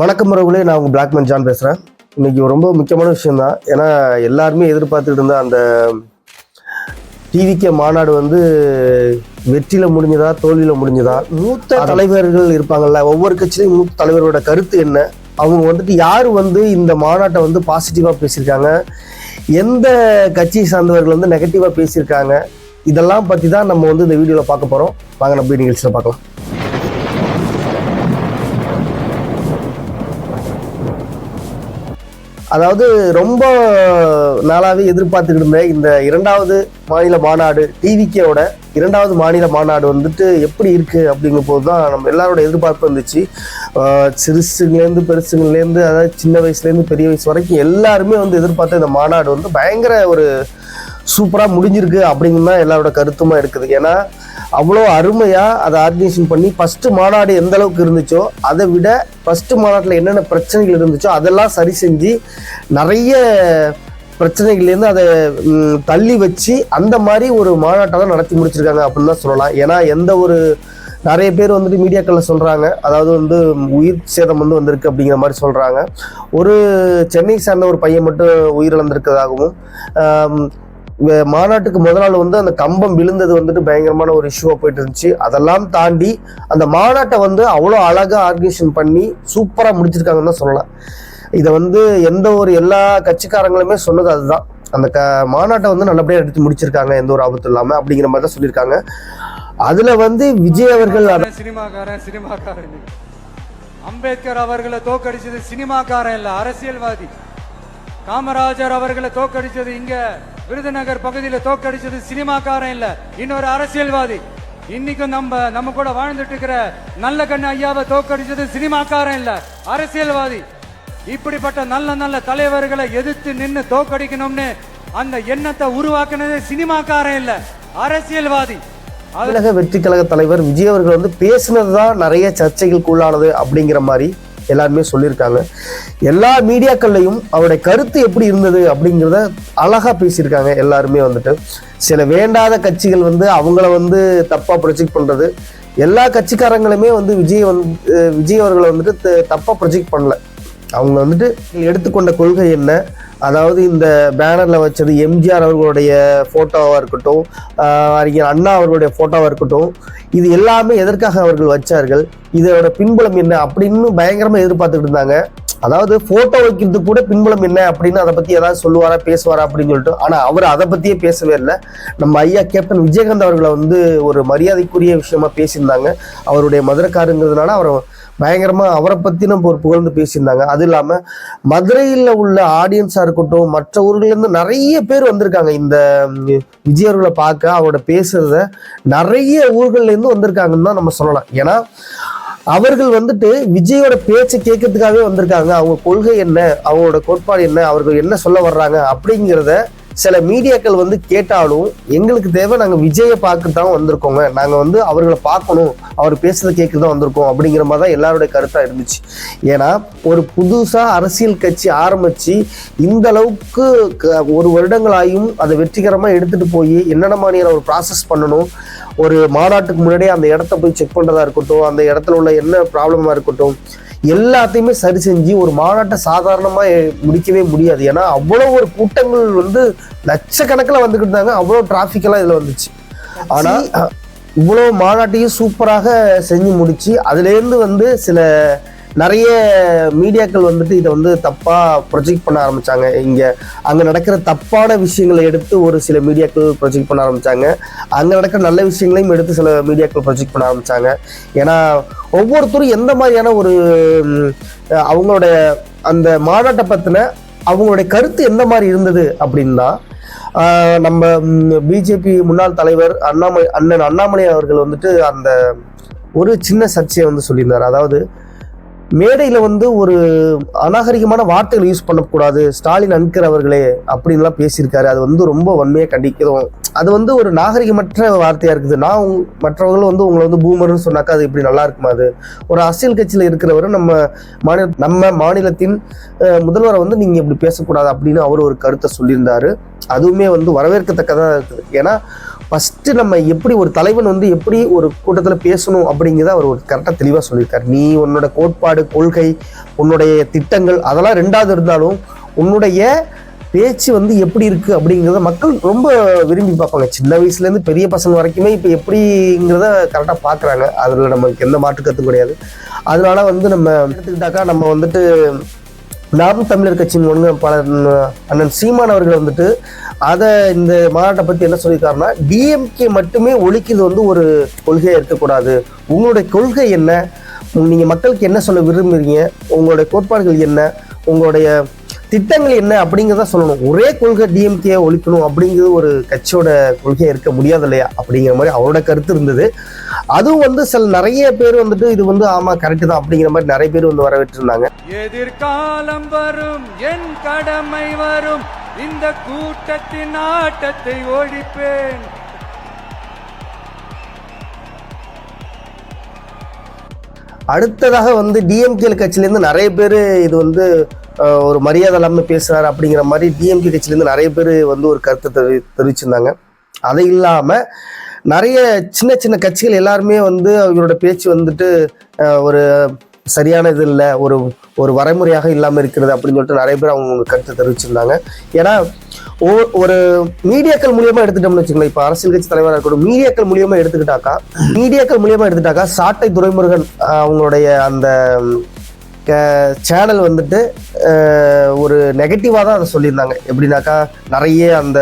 வணக்கம் உறவுகளே நான் உங்கள் பிளாக்மேன் ஜான் பேசுகிறேன் இன்னைக்கு ரொம்ப முக்கியமான விஷயம் தான் ஏன்னா எல்லாருமே எதிர்பார்த்துட்டு இருந்த அந்த டிவிகே மாநாடு வந்து வெற்றியில் முடிஞ்சதா தோல்வியில் முடிஞ்சதா? மூத்த தலைவர்கள் இருப்பாங்கல்ல ஒவ்வொரு கட்சியிலையும் மூத்த தலைவரோட கருத்து என்ன? அவங்க வந்துட்டு யார் வந்து இந்த மாநாட்டை வந்து பாசிட்டிவாக பேசியிருக்காங்க? எந்த கட்சியை சார்ந்தவர்கள் வந்து நெகட்டிவாக பேசியிருக்காங்க? இதெல்லாம் பற்றி தான் நம்ம வந்து இந்த வீடியோவில் பார்க்க போகிறோம் வாங்க நம்ம நிகழ்ச்சியில் பார்க்கலாம். அதாவது ரொம்ப நாளாகவே எதிர்பார்த்துக்கிட்டு இருந்தேன் இந்த இரண்டாவது மாநில மாநாடு டிவிக்கேவோட இரண்டாவது மாநில மாநாடு வந்துட்டு எப்படி இருக்குது அப்படிங்கும் போது தான் நம்ம எல்லாரோட எதிர்பார்ப்பு இருந்துச்சு சிறுசுங்கலேருந்து பெருசுங்கலேருந்து அதாவது சின்ன வயசுலேருந்து பெரிய வயசு வரைக்கும் எல்லாருமே வந்து எதிர்பார்த்த இந்த மாநாடு வந்து பயங்கர ஒரு சூப்பராக முடிஞ்சிருக்கு அப்படிங்கிறது தான் எல்லாரோட கருத்துமாக இருக்குது. ஏன்னா அவ்வளோ அருமையாக அதை ஆர்கனைசேஷன் பண்ணி ஃபஸ்ட்டு மாநாடு எந்த அளவுக்கு இருந்துச்சோ அதை விட ஃபஸ்ட்டு மாநாட்டில் என்னென்ன பிரச்சனைகள் இருந்துச்சோ அதெல்லாம் சரி செஞ்சு நிறைய பிரச்சனைகள்லேருந்து அதை தள்ளி வச்சு அந்த மாதிரி ஒரு மாநாட்டை தான் நடத்தி முடிச்சிருக்காங்க அப்படின்னு தான் சொல்லலாம். ஏன்னா எந்த ஒரு நிறைய பேர் வந்துட்டு மீடியாக்களில் சொல்கிறாங்க அதாவது வந்து உயிர் சேதம் வந்து வந்திருக்கு அப்படிங்கிற மாதிரி சொல்கிறாங்க ஒரு சென்னை சார்ந்த ஒரு பையன் மட்டும் உயிரிழந்திருக்கிறதாகவும் மாநாட்டுக்கு முதல் நாள் வந்து அந்த கம்பம் விழுந்தது வந்துட்டு பயங்கரமான ஒரு இஷ்யூவாக போயிட்டு இருந்துச்சு. அதெல்லாம் தாண்டி அந்த மாநாட்டை வந்து அவ்வளோ அழகாக ஆர்கனைசேஷன் பண்ணி சூப்பராக முடிச்சிருக்காங்கன்னு தான் சொல்லலாம். இதை வந்து எந்த ஒரு எல்லா கட்சிக்காரங்களுமே சொன்னது அதுதான். அந்த க மாநாட்டை வந்து நல்லபடியாக எடுத்து முடிச்சிருக்காங்க எந்த ஒரு ஆபத்தும் இல்லாமல் அப்படிங்கிற மாதிரி தான் சொல்லியிருக்காங்க. அதில் வந்து விஜய் அவர்கள் சினிமாக்காரன் சினிமாக்காரன். அம்பேத்கர் அவர்களை தோக்கடிச்சது சினிமாக்காரன் இல்லை அரசியல்வாதி. காமராஜர் அவர்களை தோக்கடிச்சது இங்கே விருதுநகர் பகுதியில் தோக்கடிச்சது சினிமாக்காரன் இல்ல இன்னொரு அரசியல்வாதி. இன்னைக்கும் நம்ம நம்ம கூட வாழ்ந்துட்டு இருக்கிற நல்ல கண்ணு ஐயாவை தோக்கடிச்சது சினிமாக்காரன் இல்ல அரசியல்வாதி. இப்படிப்பட்ட நல்ல நல்ல தலைவர்களை எதிர்த்து நின்று தோக்கடிக்கணும்னு அந்த எண்ணத்தை உருவாக்குனது சினிமாக்காரன் இல்ல அரசியல்வாதி. அது தமிழக வெற்றி கழக தலைவர் விஜய் அவர்கள் வந்து பேசுனது தான் நிறைய சர்ச்சைகளுக்கு உள்ளானது அப்படிங்கிற மாதிரி எல்லாருமே சொல்லியிருக்காங்க. எல்லா மீடியாக்கள்லையும் அவருடைய கருத்து எப்படி இருந்தது அப்படிங்கிறத அழகாக பேசியிருக்காங்க எல்லாருமே வந்துட்டு. சில வேண்டாத கட்சிகள் வந்து அவங்கள வந்து தப்பாக ப்ரொஜெக்ட் பண்ணுறது எல்லா கட்சிக்காரங்களுமே வந்து விஜய் வந்து விஜய் அவர்களை வந்துட்டு த- ப்ரொஜெக்ட் பண்ணல. அவங்க வந்துட்டு எடுத்துக்கொண்ட கொள்கை என்ன? அதாவது இந்த பேனரில் வச்சது எம்ஜிஆர் அவர்களுடைய ஃபோட்டோவாக இருக்கட்டும் அறிஞர் அண்ணா அவர்களுடைய ஃபோட்டோவாக இருக்கட்டும் இது எல்லாமே எதற்காக அவர்கள் வச்சார்கள் இதோட பின்புலம் என்ன அப்படின்னு பயங்கரமாக எதிர்பார்த்துக்கிட்டு இருந்தாங்க. அதாவது ஃபோட்டோ வைக்கிறதுக்கு கூட பின்புலம் என்ன அப்படின்னு அதை பற்றி ஏதாவது சொல்லுவாரா பேசுவாரா அப்படின்னு சொல்லிட்டு ஆனால் அவர் அதை பற்றியே பேசவே இல்லை. நம்ம ஐயா கேப்டன் விஜயகாந்த் அவர்களை வந்து ஒரு மரியாதைக்குரிய விஷயமா பேசியிருந்தாங்க. அவருடைய மதுரக்காருங்கிறதுனால அவரை பயங்கரமாக அவரை பத்தின ஒரு புகழ்ந்து பேசியிருந்தாங்க. அது இல்லாமல் மதுரையில் உள்ள ஆடியன்ஸாக இருக்கட்டும் மற்ற ஊர்கள்லேருந்து நிறைய பேர் வந்திருக்காங்க. இந்த விஜய் அவர்களை பார்க்க அவரோட பேசுகிறத நிறைய ஊர்கள்லேருந்து வந்திருக்காங்கன்னு தான் நம்ம சொல்லலாம். ஏன்னா அவர்கள் வந்துட்டு விஜயோட பேச்சை கேட்கறதுக்காகவே வந்திருக்காங்க. அவங்க கொள்கை என்ன அவங்களோட கோட்பாடு என்ன அவர்கள் என்ன சொல்ல வர்றாங்க அப்படிங்கிறத சில மீடியாக்கள் வந்து கேட்டாலும் எங்களுக்கு தேவை நாங்கள் விஜயை பார்க்க தான் வந்திருக்கோங்க. நாங்கள் வந்து அவர்களை பார்க்கணும் அவர் பேசுறத கேட்க தான் வந்திருக்கோம் அப்படிங்கிற மாதிரி தான் எல்லாருடைய கருத்தாக இருந்துச்சு. ஏன்னா ஒரு புதுசாக அரசியல் கட்சி ஆரம்பித்து இந்த அளவுக்கு க- ஒரு வருடங்களாயும் அதை வெற்றிகரமாக எடுத்துகிட்டு போய் என்னென்ன மாதிரியான ஒரு ப்ராசஸ் பண்ணணும் ஒரு மாநாட்டுக்கு முன்னாடியே அந்த இடத்த போய் செக் பண்ணுறதா இருக்கட்டும் அந்த இடத்துல உள்ள என்ன ப்ராப்ளமாக இருக்கட்டும் எல்லாத்தையுமே சரி செஞ்சு ஒரு மாநாட்டை சாதாரணமாக முடிக்கவே முடியாது. ஏன்னா அவ்வளோ ஒரு கூட்டங்கள் வந்து லட்சக்கணக்கில் வந்துக்கிட்டு இருந்தாங்க. அவ்வளோ டிராஃபிக்கெல்லாம் இதில் வந்துச்சு. ஆனால் இவ்வளோ மாநாட்டையும் சூப்பராக செஞ்சு முடிச்சு அதுலேருந்து வந்து சில நிறைய மீடியாக்கள் வந்துட்டு இதை வந்து தப்பாக ப்ரொஜெக்ட் பண்ண ஆரம்பிச்சாங்க. இங்கே அங்கே நடக்கிற தப்பான விஷயங்களை எடுத்து ஒரு சில மீடியாக்கள் ப்ரொஜெக்ட் பண்ண ஆரம்பிச்சாங்க. அங்கே நடக்கிற நல்ல விஷயங்களையும் எடுத்து சில மீடியாக்கள் ப்ரொஜெக்ட் பண்ண ஆரம்பித்தாங்க ஏன்னா ஒவ்வொருத்தரும் எந்த மாதிரியான ஒரு ம், அவங்களுடைய அந்த மாநாட்டை பற்றின அவங்களுடைய கருத்து எந்த மாதிரி இருந்தது அப்படின்னா நம்ம பிஜேபி முன்னாள் தலைவர் அண்ணாமலை அண்ணன் அண்ணாமலை அவர்கள் வந்துட்டு அந்த ஒரு சின்ன சர்ச்சையை வந்து சொல்லியிருந்தார். அதாவது மேடையில் வந்து ஒரு அநாகரிகமான வார்த்தைகள் யூஸ் பண்ணக்கூடாது. ஸ்டாலின் அன்கர் அவர்களே அப்படின்லாம் பேசியிருக்காரு. அது வந்து ரொம்ப வன்மையாக கண்டிக்கிறோம் அது வந்து ஒரு நாகரிகமற்ற வார்த்தையாக இருக்குது. நான் மற்றவர்கள் வந்து உங்களை வந்து பூமர்னு சொன்னாக்கா அது இப்படி நல்லா இருக்குமா அது? ஒரு அரசியல் கட்சியில் இருக்கிறவர் நம்ம மாநில நம்ம மாநிலத்தின் முதல்வரை வந்து நீங்கள் இப்படி பேசக்கூடாது அப்படின்னு அவர் ஒரு கருத்தை சொல்லியிருந்தார். அதுவுமே வந்து வரவேற்கத்தக்கதாக இருக்குது. ஏன்னா ஃபஸ்ட்டு நம்ம எப்படி ஒரு தலைவன் வந்து எப்படி ஒரு கூட்டத்தில் பேசணும் அப்படிங்கிறத அவர் ஒரு கரெக்டாக தெளிவாக சொல்லியிருக்காரு. நீ உன்னோட கோட்பாடு கொள்கை உன்னுடைய திட்டங்கள் அதெல்லாம் ரெண்டாவது இருந்தாலும் உன்னுடைய பேச்சு வந்து எப்படி இருக்குது அப்படிங்கிறத மக்கள் ரொம்ப விரும்பி பார்ப்பாங்க. சின்ன வயசுலேருந்து பெரிய பசங்க வரைக்குமே இப்போ எப்படிங்கிறத கரெக்டாக பார்க்குறாங்க. அதில் நமக்கு எந்த மாற்றுக்கத்தும் கிடையாது. அதனால வந்து நம்ம எடுத்துக்கிட்டாக்கா நம்ம வந்துட்டு நாம் தமிழர் கட்சியின் ஒருங்கிணைப்பாளர் பல அண்ணன் சீமான் அவர்கள் வந்துட்டு அதை இந்த மாநாட்டை பற்றி என்ன சொல்லியிருக்காருன்னா டிஎம்கே மட்டுமே ஒழிக்கிறது வந்து ஒரு கொள்கையாக இருக்கக்கூடாது. உங்களுடைய கொள்கை என்ன? நீங்கள் மக்களுக்கு என்ன சொல்ல விரும்புகிறீங்க உங்களுடைய கோட்பாடுகள் என்ன? உங்களுடைய திட்டங்கள் என்ன அப்படிங்கிறத சொல்லணும். ஒரே கொள்கை டிஎம்கே ஒழிக்கணும் அப்படிங்கிறது ஒரு கட்சியோட கொள்கையாக இருக்க முடியாது இல்லையா அப்படிங்கிற மாதிரி அவரோட கருத்து இருந்தது. அதுவும் வந்து சில நிறைய பேர் வந்துட்டு இது வந்து ஆமாம் கரெக்டு தான் அப்படிங்கிற மாதிரி நிறைய பேர் வந்து வரவேற்றிருந்தாங்க. எதிர்காலம் வரும் என் கடமை வரும் இந்த கூட்டத்தின் ஆட்டத்தை ஒழிப்பேன் அடுத்ததாக வந்து டிஎம்கே கட்சியிலேருந்து நிறைய பேர் இது வந்து ஒரு மரியாதை இல்லாமல் பேசுகிறாரு அப்படிங்கிற மாதிரி டிஎம்கே கட்சியிலேருந்து நிறைய பேர் வந்து ஒரு கருத்தை தெரி தெரிவிச்சிருந்தாங்க. அது இல்லாமல் நிறைய சின்ன சின்ன கட்சிகள் எல்லாருமே வந்து இவரோட பேச்சு வந்துட்டு ஒரு சரியான இது இல்லை ஒரு ஒரு வரைமுறையாக இல்லாமல் இருக்கிறது அப்படின்னு சொல்லிட்டு நிறைய பேர் அவங்க கருத்தை தெரிவிச்சிருந்தாங்க. ஏன்னா ஓ ஒரு மீடியாக்கள் மூலியமா எடுத்துட்டோம்னு வச்சுக்கோங்களேன். இப்போ அரசியல் கட்சி தலைவராக இருக்கட்டும் மீடியாக்கள் மூலியமா எடுத்துக்கிட்டாக்கா மீடியாக்கள் மூலியமா எடுத்துட்டாக்கா சாட்டை துரைமுருகன் அவங்களுடைய அந்த சேனல் வந்துட்டு ஒரு நெகட்டிவாக தான் அதை சொல்லியிருந்தாங்க. எப்படின்னாக்கா நிறைய அந்த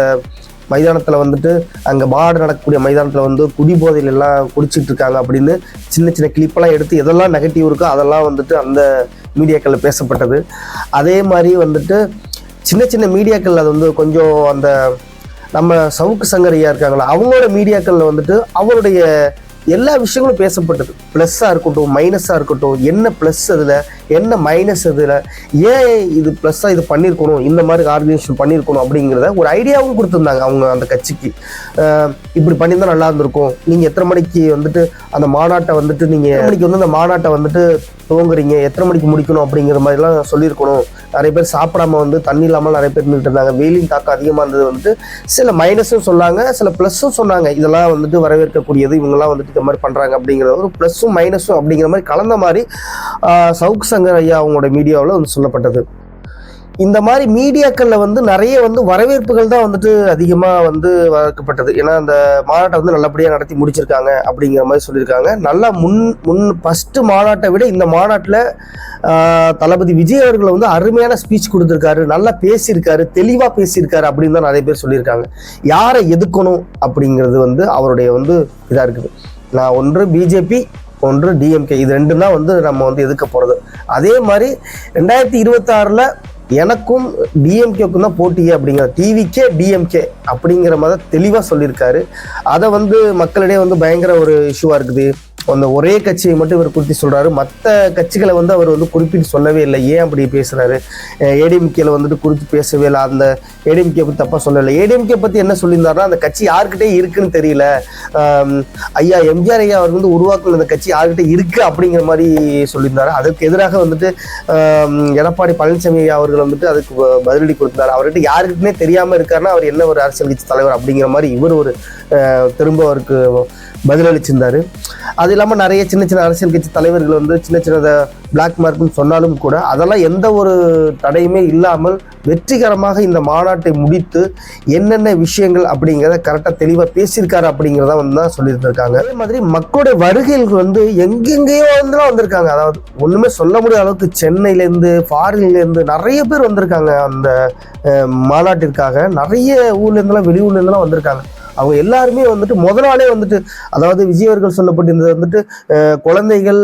மைதானத்தில் வந்துட்டு அங்கே மாடு நடக்கக்கூடிய மைதானத்தில் வந்து குடிபோதையில் எல்லாம் குடிச்சிட்டு இருக்காங்க அப்படின்னு சின்ன சின்ன கிளிப்பெல்லாம் எடுத்து எதெல்லாம் நெகட்டிவ் இருக்கோ அதெல்லாம் வந்துட்டு அந்த மீடியாக்களில் பேசப்பட்டது. அதே மாதிரி வந்துட்டு சின்ன சின்ன மீடியாக்கள் அது வந்து கொஞ்சம் அந்த நம்ம சவுக்கு சங்கரையா இருக்காங்களா அவங்களோட மீடியாக்களில் வந்துட்டு அவருடைய எல்லா விஷயங்களும் பேசப்பட்டது. ப்ளஸ்ஸாக இருக்கட்டும் மைனஸாக இருக்கட்டும் என்ன ப்ளஸ் அதில் என்ன மைனஸ் அதில் ஏன் இது ப்ளஸ்ஸாக இது பண்ணியிருக்கணும் இந்த மாதிரி ஆர்கனைசேஷன் பண்ணியிருக்கணும் அப்படிங்கிறத ஒரு ஐடியாவும் கொடுத்துருந்தாங்க அவங்க அந்த கட்சிக்கு. இப்படி பண்ணியிருந்தா நல்லா இருந்திருக்கும். நீங்கள் எத்தனை மணிக்கு வந்துட்டு அந்த மாநாட்டை வந்துட்டு நீங்கள் மணிக்கு வந்து அந்த மாநாட்டை வந்துட்டு துவங்குறீங்க எத்தனை மணிக்கு முடிக்கணும் அப்படிங்கிற மாதிரிலாம் சொல்லியிருக்கணும். நிறைய பேர் சாப்பிடாம வந்து தண்ணி இல்லாமல் நிறைய பேர் நின்றுட்டு இருந்தாங்க. வெயிலின் தாக்கம் அதிகமாக இருந்தது வந்துட்டு சில மைனஸும் சொன்னாங்க சில ப்ளஸ்ஸும் சொன்னாங்க. இதெல்லாம் வந்துட்டு வரவேற்கக்கூடியது. இவங்கெல்லாம் வந்துட்டு இந்த மாதிரி பண்ணுறாங்க அப்படிங்கிற ஒரு ப்ளஸ்ஸும் மைனஸும் அப்படிங்கிற மாதிரி கலந்த மாதிரி சவுக் சங்கர் ஐயா அவங்களோட மீடியாவில் வந்து சொல்லப்பட்டது. இந்த மாதிரி மீடியாக்களில் வந்து நிறைய வந்து வரவேற்புகள் தான் வந்துட்டு அதிகமாக வந்து வளர்க்கப்பட்டது. ஏன்னா அந்த மாநாட்டை வந்து நல்லபடியாக நடத்தி முடிச்சிருக்காங்க அப்படிங்கிற மாதிரி சொல்லியிருக்காங்க. நல்லா முன் முன் ஃபஸ்ட்டு மாநாட்டை விட இந்த மாநாட்டில் தளபதி விஜய் அவர்கள் வந்து அருமையான ஸ்பீச் கொடுத்துருக்காரு. நல்லா பேசியிருக்காரு தெளிவாக பேசியிருக்காரு அப்படின்னு தான் நிறைய பேர் சொல்லியிருக்காங்க. யாரை எதுக்கணும் அப்படிங்கிறது வந்து அவருடைய வந்து இதாக இருக்குது. நான் ஒன்று பிஜேபி ஒன்று டிஎம்கே இது ரெண்டும் தான் வந்து நம்ம வந்து எதுக்க போகிறது அதே மாதிரி ரெண்டாயிரத்தி இருபத்தாறில் எனக்கும் டிஎம்கேக்கும் தான் போட்டி அப்படிங்கிற டிவிக்கே டிஎம்கே அப்படிங்கிற மாதிரி தெளிவாக சொல்லியிருக்காரு. அதை வந்து மக்களிடையே வந்து பயங்கர ஒரு இஷ்யூவாக இருக்குது. அந்த ஒரே கட்சியை மட்டும் இவர் குறித்து சொல்கிறாரு மற்ற கட்சிகளை வந்து அவர் வந்து குறிப்பிட்டு சொல்லவே இல்லை. ஏன் அப்படி பேசுகிறாரு ஏடிஎம்கேல வந்துட்டு குறித்து பேசவே இல்லை. அந்த ஏடிஎம்கே பற்றி தப்பாக சொல்லலை ஏடிஎம்கே பற்றி என்ன சொல்லியிருந்தாருன்னா அந்த கட்சி யார்கிட்டே இருக்குன்னு தெரியல. ஐயா எம்ஜிஆர் ஐயா அவர் வந்து உருவாக்குன அந்த கட்சி யார்கிட்ட இருக்குது அப்படிங்கிற மாதிரி சொல்லியிருந்தாரு. அதுக்கு எதிராக வந்துட்டு எடப்பாடி பழனிசாமி ஐயா அவர்கள் வந்துட்டு அதுக்கு பதிலடி கொடுத்தார். அவர்கிட்ட யாருக்குமே தெரியாமல் இருக்காருன்னா அவர் என்ன ஒரு அரசியல் கட்சி தலைவர் அப்படிங்கிற மாதிரி இவர் ஒரு திரும்ப அவருக்கு பதிலளிச்சிருந்தாரு. அது இல்லாமல் நிறைய சின்ன சின்ன அரசியல் கட்சி தலைவர்கள் வந்து சின்ன சின்னதை பிளாக் மார்க்னு சொன்னாலும் கூட அதெல்லாம் எந்த ஒரு தடையுமே இல்லாமல் வெற்றிகரமாக இந்த மாநாட்டை முடித்து என்னென்ன விஷயங்கள் அப்படிங்கிறத கரெக்டாக தெளிவாக பேசியிருக்காரு அப்படிங்கிறத வந்து தான் சொல்லியிருந்திருக்காங்க. அதே மாதிரி மக்களுடைய வருகைகள் வந்து எங்கெங்கேயோ வந்துலாம் வந்திருக்காங்க. அதாவது ஒன்றுமே சொல்ல முடியாத அளவுக்கு சென்னையிலேருந்து ஃபாரின்லேருந்து நிறைய பேர் வந்திருக்காங்க அந்த மாநாட்டிற்காக. நிறைய ஊர்லேருந்துலாம் வெளியூர்லேருந்துலாம் வந்திருக்காங்க. அவங்க எல்லாருமே வந்துட்டு முத நாளே வந்துட்டு அதாவது விஜய் அவர்கள் சொல்லப்பட்டிருந்தது வந்துட்டு குழந்தைகள்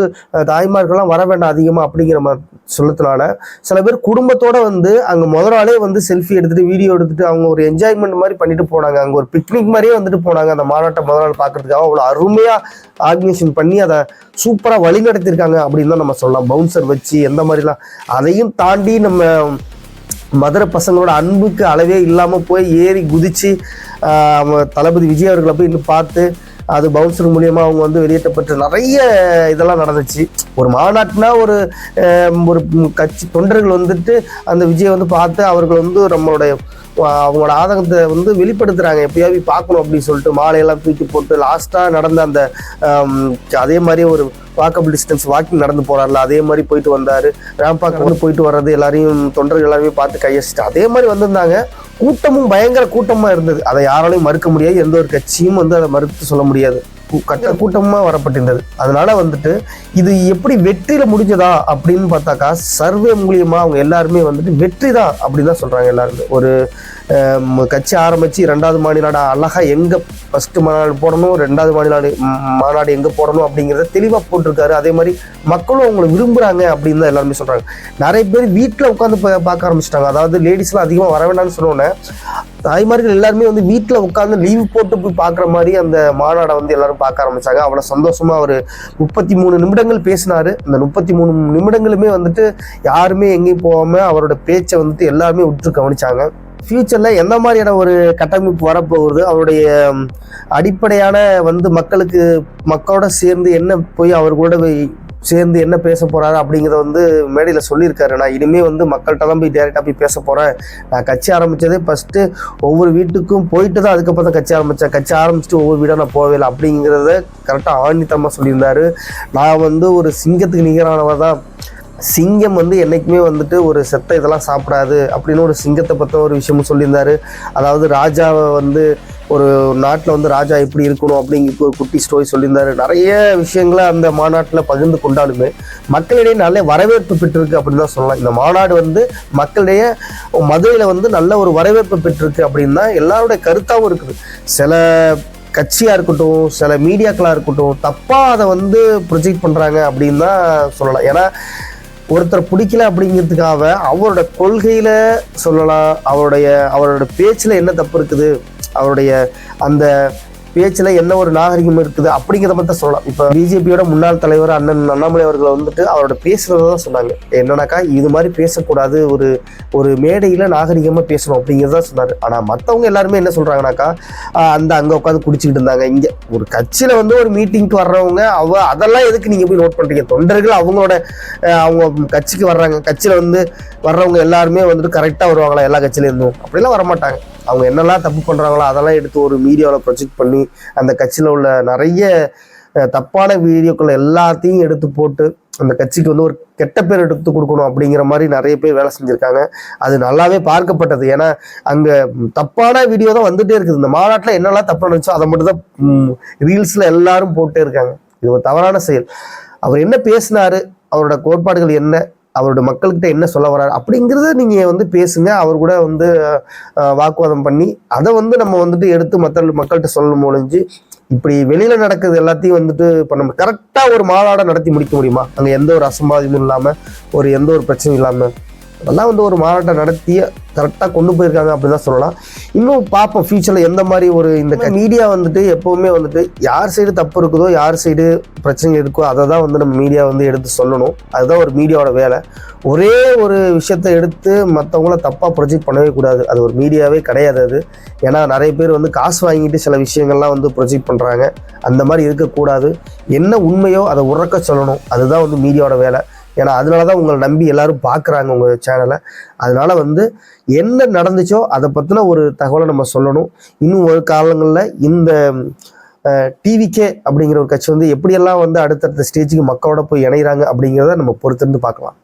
தாய்மார்கள்லாம் வர வேண்டாம் அதிகமாக அப்படிங்கிற மாதிரி சொல்லத்தினால சில பேர் குடும்பத்தோட வந்து அங்கே முத நாளே வந்து செல்ஃபி எடுத்துட்டு வீடியோ எடுத்துட்டு அவங்க ஒரு என்ஜாய்மெண்ட் மாதிரி பண்ணிட்டு போனாங்க. அங்கே ஒரு பிக்னிக் மாதிரியே வந்துட்டு போனாங்க. அந்த மாநாட்டை முதல் நாள் பார்க்கறதுக்காக அவ்வளோ அருமையாக ஆர்கனைசேஷன் பண்ணி அதை சூப்பராக வழி நடத்தியிருக்காங்க அப்படின்னு தான் நம்ம சொல்லலாம். பவுன்சர் வச்சு எந்த மாதிரிலாம் அதையும் தாண்டி நம்ம மதுரை பசங்களோட அன்புக்கு அளவே இல்லாமல் போய் ஏறி குதித்து தளபதி விஜய் அவர்களை போய் இன்னும் பார்த்து அது பவுன்சர் மூலியமாக அவங்க வந்து வெளியேற்றப்பட்டு நிறைய இதெல்லாம் நடந்துச்சு. ஒரு மாநாட்டுனா ஒரு ஒரு கட்சி தொண்டர்கள் வந்துட்டு அந்த விஜயை வந்து பார்த்து அவர்கள் வந்து நம்மளுடைய அவங்களோட ஆதங்கத்தை வந்து வெளிப்படுத்துகிறாங்க எப்படியாவது பார்க்கணும் அப்படின்னு சொல்லிட்டு மாலையெல்லாம் தூக்கி போட்டு லாஸ்ட்டாக நடந்த அந்த அதே மாதிரி ஒரு வாக்கபிள் டிஸ்டன்ஸ் வாக்கிங் நடந்து போகிறார்ல அதே மாதிரி போயிட்டு வந்தார். ரேம்பாக் வந்து போயிட்டு வர்றது எல்லாரையும் தொண்டர்கள் எல்லாமே பார்த்து கையசிட்டு அதே மாதிரி வந்திருந்தாங்க. கூட்டமும் பயங்கர கூட்டமாக இருந்தது. அதை யாராலையும் மறுக்க முடியாது. எந்த ஒரு கட்சியும் வந்து அதை மறுத்து சொல்ல முடியாது. கட்ட கூட்டமாக வரப்பட்டிருந்தது. அதனால வந்துட்டு இது எப்படி வெற்றியில முடிஞ்சதா அப்படின்னு பார்த்தாக்கா சர்வே மூலியமா அவங்க எல்லாருமே வந்துட்டு வெற்றி தான் அப்படின்னு தான் சொல்றாங்க எல்லாருமே. ஒரு கட்சி ஆரம்பிச்சு ரெண்டாவது மாநிலாடு அழகா எங்க ஃபர்ஸ்ட் மாநாடு போடணும் ரெண்டாவது மாநிலாடு மாநாடு எங்க போடணும் அப்படிங்கிறத தெளிவாக போட்டிருக்காரு. அதே மாதிரி மக்களும் அவங்களை விரும்புறாங்க அப்படின்னு தான் எல்லாருமே சொல்றாங்க. நிறைய பேர் வீட்டில் உட்காந்து பார்க்க ஆரம்பிச்சிட்டாங்க. அதாவது லேடிஸ்லாம் அதிகமாக வர வேண்டாம்னு சொன்னோன்னே தாய்மார்கள் எல்லாருமே வந்து வீட்டில் உட்காந்து லீவ் போட்டு போய் பார்க்குற மாதிரி அந்த மாநாடை வந்து எல்லாரும் பார்க்க ஆரம்பித்தாங்க அவ்வளோ சந்தோஷமாக ஒரு முப்பத்தி மூணு நிமிடங்கள் பேசினாரு. அந்த முப்பத்தி மூணு நிமிடங்களுமே வந்துட்டு யாருமே எங்கேயும் போகாமல் அவரோட பேச்சை வந்துட்டு எல்லாருமே உற்று கவனிச்சாங்க. ஃப்யூச்சரில் எந்த மாதிரியான ஒரு கட்டமைப்பு வரப்போகுது? அவருடைய அடிப்படையான வந்து மக்களுக்கு மக்களோட சேர்ந்து என்ன போய் அவர் கூட போய் சேர்ந்து என்ன பேச போறாரு அப்படிங்கிறத வந்து மேடையில் சொல்லியிருக்காரு. நான் இனிமே வந்து மக்கள்கிட்ட தான் போய் டேரெக்டாக போய் பேச போறேன். நான் கட்சி ஆரம்பித்ததே ஃபஸ்ட்டு ஒவ்வொரு வீட்டுக்கும் போயிட்டு தான் அதுக்கப்புறம் தான் கட்சி ஆரம்பித்தேன் கட்சி ஆரம்பிச்சுட்டு ஒவ்வொரு வீடாக நான் போகவே இல்லை. அப்படிங்கிறத கரெக்டாக ஆணித்தரமாக சொல்லியிருந்தாரு. நான் வந்து ஒரு சிங்கத்துக்கு நிகரானவர் தான். சிங்கம் வந்து என்னைக்குமே வந்துட்டு ஒரு செத்த இதெல்லாம் சாப்பிடாது அப்படின்னு ஒரு சிங்கத்தை பற்ற ஒரு விஷயமும் சொல்லியிருந்தாரு. அதாவது ராஜாவை வந்து ஒரு நாட்டில் வந்து ராஜா எப்படி இருக்கணும் அப்படிங்கிற ஒரு குட்டி ஸ்டோரி சொல்லியிருந்தாரு. நிறைய விஷயங்களை அந்த மாநாட்டில் பகிர்ந்து கொண்டாலுமே மக்களிடையே நல்ல வரவேற்பு பெற்றிருக்கு அப்படின்னு தான் சொல்லலாம். இந்த மாநாடு வந்து மக்களிடையே மதுரையில் வந்து நல்ல ஒரு வரவேற்பு பெற்றிருக்கு அப்படின்னு தான் எல்லாருடைய கருத்தாகவும் இருக்குது. சில கட்சியாக இருக்கட்டும் சில மீடியாக்களாக இருக்கட்டும் தப்பாக அதை வந்து ப்ரொஜெக்ட் பண்ணுறாங்க அப்படின்னு தான் சொல்லலாம். ஏன்னா ஒருத்தர் பிடிக்கல அப்படிங்கிறதுக்காக அவரோட கொள்கையில் சொல்லலாம். அவருடைய அவரோட பேச்சில் என்ன தப்பு இருக்குது? அவருடைய அந்த பேச்சில் என்ன ஒரு நாகரிகம் இருக்குது அப்படிங்கிறத மட்டும் சொல்லலாம். இப்போ பிஜேபியோட முன்னாள் தலைவர் அண்ணன் அண்ணாமலை அவர்களை வந்துட்டு அவரோட பேசுகிறத தான் சொன்னாங்க. என்னன்னாக்கா இது மாதிரி பேசக்கூடாது ஒரு ஒரு மேடையில் நாகரிகமாக பேசணும் அப்படிங்கிறத சொன்னார். ஆனால் மற்றவங்க எல்லாருமே என்ன சொல்கிறாங்கனாக்கா அந்த அங்கே உட்காந்து குடிச்சிக்கிட்டு இருந்தாங்க இங்கே. ஒரு கட்சியில் வந்து ஒரு மீட்டிங்க்கு வர்றவங்க அவ அதெல்லாம் எதுக்கு நீங்கள் போய் நோட் பண்ணுறீங்க தொண்டர்கள் அவங்களோட அவங்க கட்சிக்கு வர்றாங்க கட்சியில் வந்து வர்றவங்க எல்லாருமே வந்துட்டு கரெக்டாக வருவாங்களா எல்லா கட்சியிலேருந்தும்? அப்படிலாம் வரமாட்டாங்க. அவங்க என்னெல்லாம் தப்பு பண்ணுறாங்களோ அதெல்லாம் எடுத்து ஒரு மீடியாவில் ப்ரொஜெக்ட் பண்ணி அந்த கட்சியில் உள்ள நிறைய தப்பான வீடியோக்கள் எல்லாத்தையும் எடுத்து போட்டு அந்த கட்சிக்கு வந்து ஒரு கெட்ட பேர் எடுத்து கொடுக்கணும் அப்படிங்கிற மாதிரி நிறைய பேர் வேலை செஞ்சுருக்காங்க. அது நல்லாவே பார்க்கப்பட்டது. ஏன்னா அங்கே தப்பான வீடியோ தான் வந்துகிட்டே இருக்குது. இந்த மாநாட்டில் என்னெல்லாம் தப்பு நினச்சோ அதை மட்டும் தான் ரீல்ஸில் எல்லாரும் போட்டே இருக்காங்க. இது ஒரு தவறான செயல். அவர் என்ன பேசினாரு? அவரோட கோட்பாடுகள் என்ன? அவரோட மக்கள்கிட்ட என்ன சொல்ல வர்றாரு அப்படிங்கிறத நீங்கள் வந்து பேசுங்க. அவர் கூட வந்து வாக்குவாதம் பண்ணி அதை வந்து நம்ம வந்துட்டு எடுத்து மற்ற மக்கள்கிட்ட சொல்ல ஒழிஞ்சு இப்படி வெளியில் நடக்கிறது எல்லாத்தையும் வந்துட்டு இப்போ நம்ம கரெக்டாக ஒரு மாநாடை நடத்தி முடிக்க முடியுமா? அங்கே எந்த ஒரு அசம்பாதிதமும் இல்லாமல் ஒரு எந்த ஒரு பிரச்சனையும் இல்லாமல் அதெல்லாம் வந்து ஒரு மாநாட்டை நடத்தி கரெக்டாக கொண்டு போயிருக்காங்க அப்படின்னு தான் சொல்லலாம். இன்னும் பார்ப்போம் ஃபியூச்சரில் எந்த மாதிரி ஒரு இந்த மீடியா வந்துட்டு எப்போவுமே வந்துட்டு யார் சைடு தப்பு இருக்குதோ யார் சைடு பிரச்சனை இருக்கோ அதை தான் வந்து நம்ம மீடியா வந்து எடுத்து சொல்லணும். அதுதான் ஒரு மீடியாவோட வேலை. ஒரே ஒரு விஷயத்தை எடுத்து மற்றவங்கள தப்பாக ப்ரொஜெக்ட் பண்ணவே கூடாது. அது ஒரு மீடியாவே கிடையாது அது. ஏன்னா நிறைய பேர் வந்து காசு வாங்கிட்டு சில விஷயங்கள்லாம் வந்து ப்ரொஜெக்ட் பண்ணுறாங்க அந்த மாதிரி இருக்கக்கூடாது. என்ன உண்மையோ அதை உறக்க சொல்லணும். அதுதான் வந்து மீடியாவோட வேலை. ஏன்னா அதனால தான் உங்களை நம்பி எல்லாரும் பார்க்குறாங்க உங்கள் சேனலை அதனால் வந்து என்ன நடந்துச்சோ அதை பற்றின ஒரு தகவலை நம்ம சொல்லணும். இன்னும் ஒரு காலங்களில் இந்த டிவிகே அப்படிங்கிற ஒரு கட்சி வந்து எப்படியெல்லாம் வந்து அடுத்தடுத்த ஸ்டேஜுக்கு மக்களோட போய் இணைகிறாங்க அப்படிங்கிறத நம்ம பொறுத்திருந்து பார்க்கலாம்.